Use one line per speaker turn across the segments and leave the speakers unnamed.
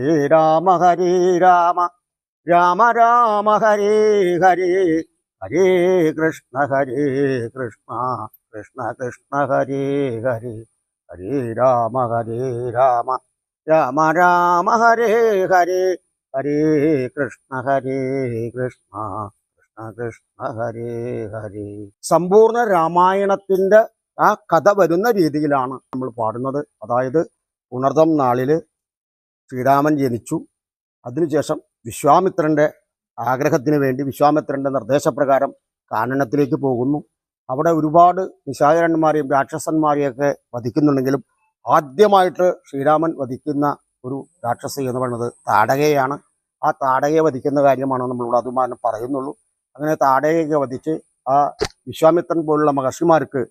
രാമ ഹരേ രാമ. രാമ രാമ ഹരേ ഹരേ. ഹരേ കൃഷ്ണ ഹരേ കൃഷ്ണ. കൃഷ്ണ കൃഷ്ണ ഹരേ ഹരേ. ഹരേ രാമ ഹരേ രാമ. രാമ രാമ ഹരേ ഹരേ. ഹരേ കൃഷ്ണ ഹരേ കൃഷ്ണ. കൃഷ്ണ കൃഷ്ണ ഹരേ ഹരേ. സമ്പൂർണ രാമായണത്തിന്റെ ആ കഥ വരുന്ന രീതിയിലാണ് നമ്മൾ പാടുന്നത്. അതായത് ഉണർദം നാളിൽ ശ്രീരാമൻ ജനിച്ചു. അതിനുശേഷം വിശ്വാമിത്രന്റെ ആഗ്രഹത്തിന് വേണ്ടി വിശ്വാമിത്രന്റെ നിർദ്ദേശപ്രകാരം കാനനത്തിലേക്ക് പോകുന്നു. അവിടെ ഒരുപാട് നിശാചരന്മാരെയും രാക്ഷസന്മാരെയൊക്കെ വധിക്കുന്നുണ്ടെങ്കിലും ആദ്യമായിട്ട് ശ്രീരാമൻ വധിക്കുന്ന ഒരു രാക്ഷസി എന്ന് പറയുന്നത് താടകയാണ്. ആ താടകയെ വധിക്കുന്ന കാര്യമാണ് നമ്മളിവിടെ അതുമാനം പറയുന്നുള്ളൂ. അങ്ങനെ താടകയൊക്കെ വധിച്ച് ആ വിശ്വാമിത്രൻ പോലുള്ള മഹർഷിമാർക്ക്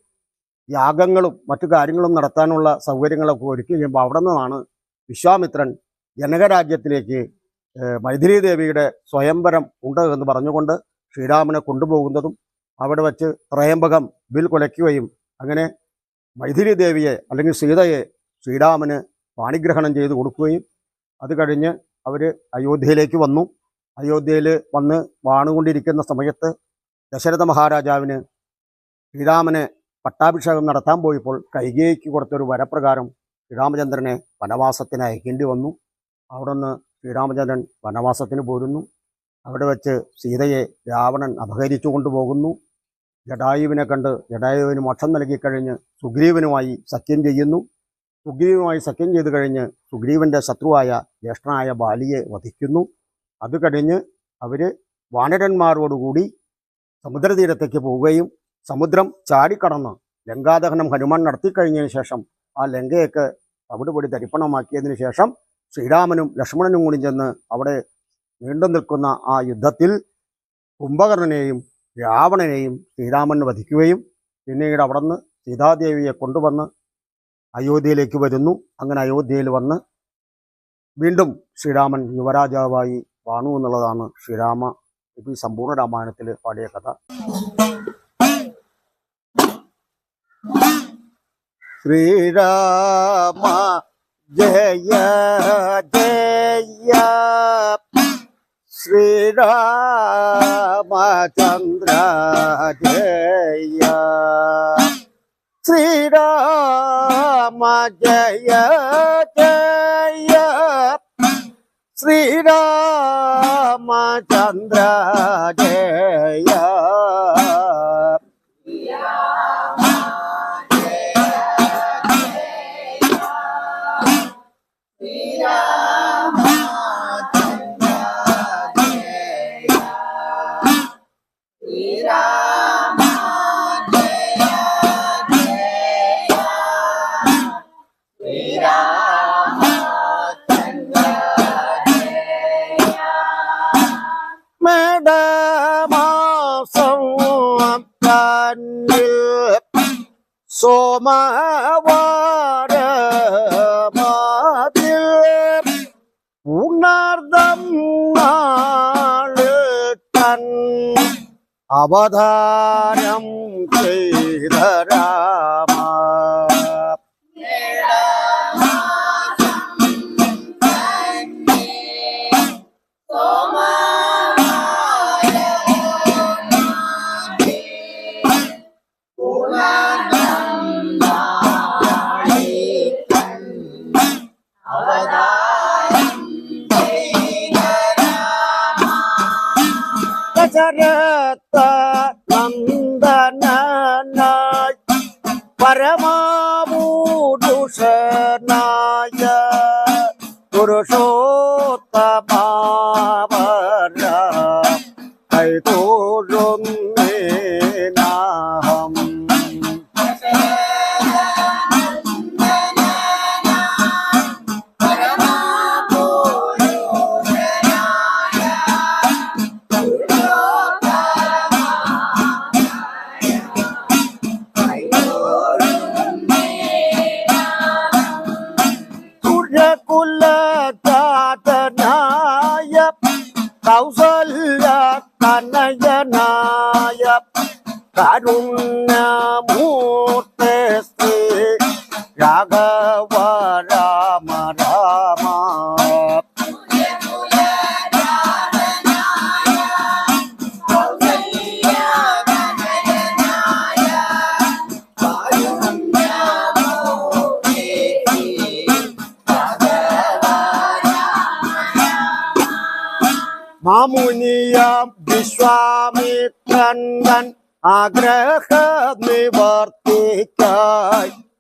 യാഗങ്ങളും മറ്റു കാര്യങ്ങളും നടത്താനുള്ള സൗകര്യങ്ങളൊക്കെ ഒരുക്കി കഴിയുമ്പോൾ അവിടെ നിന്നാണ് വിശ്വാമിത്രൻ ജനകരാജ്യത്തിലേക്ക് മൈഥിലി ദേവിയുടെ സ്വയംവരം ഉണ്ട് എന്ന് പറഞ്ഞുകൊണ്ട് ശ്രീരാമനെ കൊണ്ടുപോകുന്നതും അവിടെ വച്ച് ത്രയംബകം ബിൽ കൊലയ്ക്കുകയും അങ്ങനെ മൈഥിലി ദേവിയെ അല്ലെങ്കിൽ സീതയെ ശ്രീരാമന് പാണിഗ്രഹണം ചെയ്ത് കൊടുക്കുകയും അത് കഴിഞ്ഞ് അവർ അയോധ്യയിലേക്ക് വന്നു. അയോധ്യയിൽ വന്ന് വാണുകൊണ്ടിരിക്കുന്ന സമയത്ത് ദശരഥ മഹാരാജാവിന് ശ്രീരാമനെ പട്ടാഭിഷേകം നടത്താൻ പോയപ്പോൾ കൈകേയിക്ക് കൊടുത്തൊരു വരപ്രകാരം ശ്രീരാമചന്ദ്രനെ വനവാസത്തിന് അയക്കേണ്ടി വന്നു. അവിടെ നിന്ന് ശ്രീരാമചന്ദ്രൻ വനവാസത്തിന് പോരുന്നു. അവിടെ വെച്ച് സീതയെ രാവണൻ അപഹരിച്ചു കൊണ്ടുപോകുന്നു. ജഡായുവിനെ കണ്ട് ജഡായുവിന് മോക്ഷം നൽകിക്കഴിഞ്ഞ് സുഗ്രീവനുമായി സഖ്യം ചെയ്യുന്നു. സുഗ്രീവനുമായി സഖ്യം ചെയ്തു കഴിഞ്ഞ് സുഗ്രീവന്റെ ശത്രുവായ ജ്യേഷ്ഠനായ ബാലിയെ വധിക്കുന്നു. അത് കഴിഞ്ഞ് അവർ വാനരന്മാരോടുകൂടി സമുദ്രതീരത്തേക്ക് പോവുകയും സമുദ്രം ചാടിക്കടന്ന് ലങ്കാദഹനം ഹനുമാൻ നടത്തിക്കഴിഞ്ഞതിന് ശേഷം ആ ലങ്കയൊക്കെ തവിടുപൊടി തരിപ്പണമാക്കിയതിന് ശേഷം ശ്രീരാമനും ലക്ഷ്മണനും കൂടി ചെന്ന് അവിടെ നീണ്ടു നിൽക്കുന്ന ആ യുദ്ധത്തിൽ കുംഭകർണനെയും രാവണനെയും ശ്രീരാമൻ വധിക്കുകയും പിന്നീട് അവിടെ നിന്ന് സീതാദേവിയെ കൊണ്ടുവന്ന് അയോധ്യയിലേക്ക് വരുന്നു. അങ്ങനെ അയോധ്യയിൽ വന്ന് വീണ്ടും ശ്രീരാമൻ യുവരാജാവായി വാണു എന്നുള്ളതാണ് ശ്രീരാമ ഈ സമ്പൂർണ രാമായണത്തിൽ പാടിയ കഥ. ശ്രീരാമ ജയ ജയ ശ്രീരാമചന്ദ്ര ജയ ശ്രീരാമ ജയ ജയ ശ്രീരാമചന്ദ്ര ജയ മേടമാസം തന്നിൽ സോമവാരമാതിൽ ഉണർദം നാൾ രാമ ദശരഥ നന്ദനായി പരമാഭൂഷനായ പുരുഷോത്തമാവര കൈതോഴുന്നേനാഹം പാടുന്ന മൂർത്ത ശ്രീ രാഘവ രാമ രാമ. മാമുനിയാം വിശ്വാമിത്രൻ ആഗ്രഹ നിവർത്തിക്കായി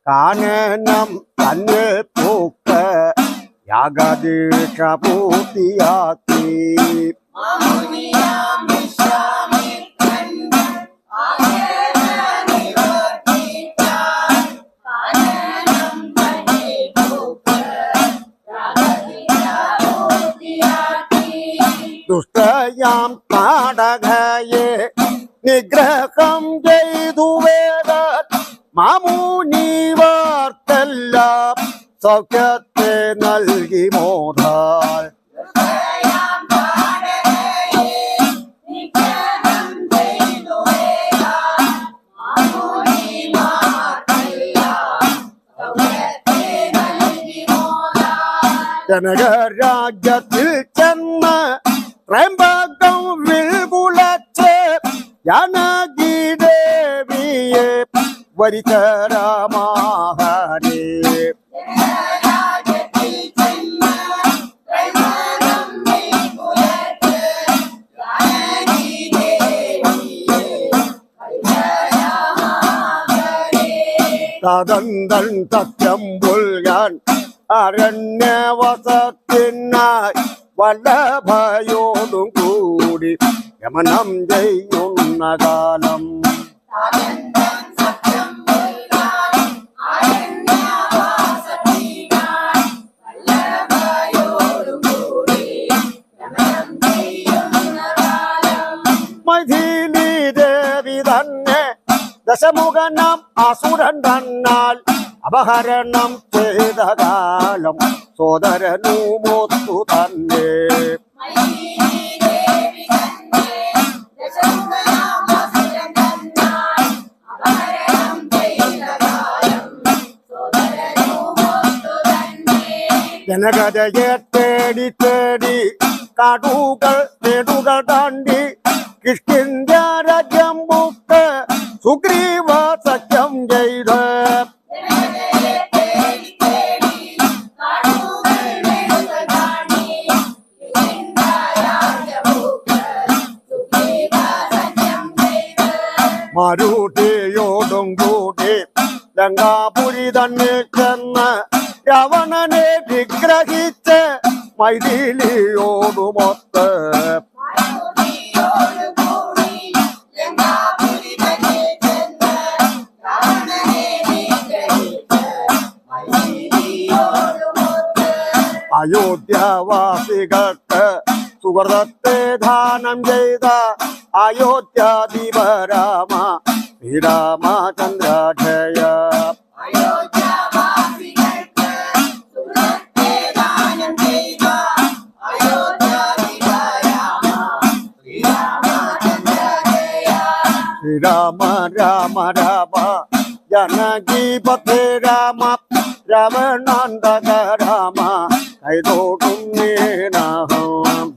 കാനനം തന്നെ പൂക്ക് യാഗദീക്ഷ പൂർത്തിയാക്കി ദുഷ്ടയാം താടകയെ നിഗ്രഹം ചെയ്തു വേദ വാർത്തല്ല സൗഖ്യത്തെ നൽകി മോധാൽ ജനകരാജ്യത്തിൽ ചെന്ന് ത്രയംബകം ജനകി ദേവിയെ വരിചരമാഹരേ തദന്തൻ സത്യം പുൽകാൻ അരണ്യവസത്തിനായി വല്ലഭയോടും കൂടി യമനം ചെയ്യുന്ന. മൈഥിലി ദേവി തന്നെ ദശമുഖനം അസുരൻ തന്നാൽ അപഹരണം ചെയ്ത കാലം സോദരനുമൊത്തു തന്നെ. ജനകഥയെ തേടി തേടി കാടുകൾ തേടുകൾ താണ്ടി കിഷ്കിന്ത്യ രാജ്യം മുക്ക് സുഗ്രീവ സഖ്യം ചെയ്ത്. മരുട്ടിയോടും കൂടി ലങ്കാപുരി തന്നെ ചെന്ന് രാവണനെ വിഗ്രഹിച്ച് മൈഥിലിയോടുമൊത്ത്. അയോധ്യവാസികൾക്ക് സുഹൃതത്തെ ദാനം ചെയ്ത അയോധ്യാധിപ രാമ ശ്രീരാമചന്ദ്ര ശ്രീരാമ രാമ രാമ ജനകീപത്തെ രാമ രാവണാന്തക രാമ കൈതോടും നേനഹം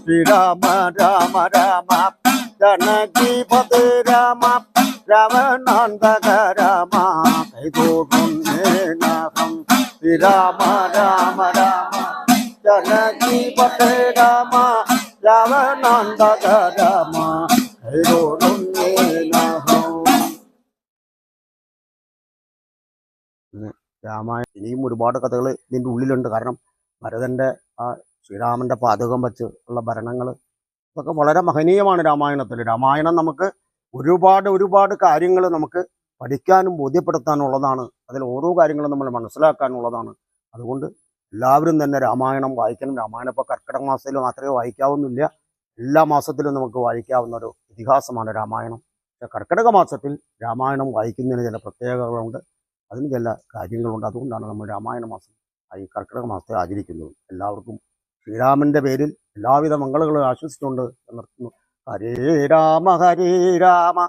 ശ്രീരാമ രാമ രാമ ജനകീപതി രാമ രാവണാന്തക നേനഹം ശ്രീരാമ രാമ രാമ ജനകീപതി രാമ രാവണാന്തക രാമ രാമായണം ഇനിയും ഒരുപാട് കഥകൾ ഇതിന്റെ ഉള്ളിലുണ്ട്. കാരണം ഭരതന്റെ ആ ശ്രീരാമന്റെ പാതകം വെച്ച് ഉള്ള ഭരണങ്ങൾ ഇതൊക്കെ വളരെ മഹനീയമാണ് രാമായണത്തിൽ. രാമായണം നമുക്ക് ഒരുപാട് ഒരുപാട് കാര്യങ്ങൾ നമുക്ക് പഠിക്കാനും ബോധ്യപ്പെടുത്താനുള്ളതാണ്. അതിൽ ഓരോ കാര്യങ്ങളും നമ്മൾ മനസ്സിലാക്കാനുള്ളതാണ്. അതുകൊണ്ട് എല്ലാവരും തന്നെ രാമായണം വായിക്കണം. രാമായണം ഇപ്പോൾ കർക്കിടക മാസത്തിൽ മാത്രമേ വായിക്കാവുന്നില്ല. എല്ലാ മാസത്തിലും നമുക്ക് വായിക്കാവുന്ന ഒരു ഇതിഹാസമാണ് രാമായണം. കർക്കിടക മാസത്തിൽ രാമായണം വായിക്കുന്നതിന് ചില പ്രത്യേകതകളുണ്ട്. അതിന് ചില കാര്യങ്ങളുണ്ട്. അതുകൊണ്ടാണ് നമ്മൾ രാമായണ മാസം ഈ കർക്കിടക മാസത്തെ ആചരിക്കുന്നത്. എല്ലാവർക്കും ശ്രീരാമന്റെ പേരിൽ എല്ലാവിധ മംഗളങ്ങളും ആശ്വസിച്ചുകൊണ്ട് നിർത്തുന്നു. ഹരേ രാമ ഹരേ രാമ.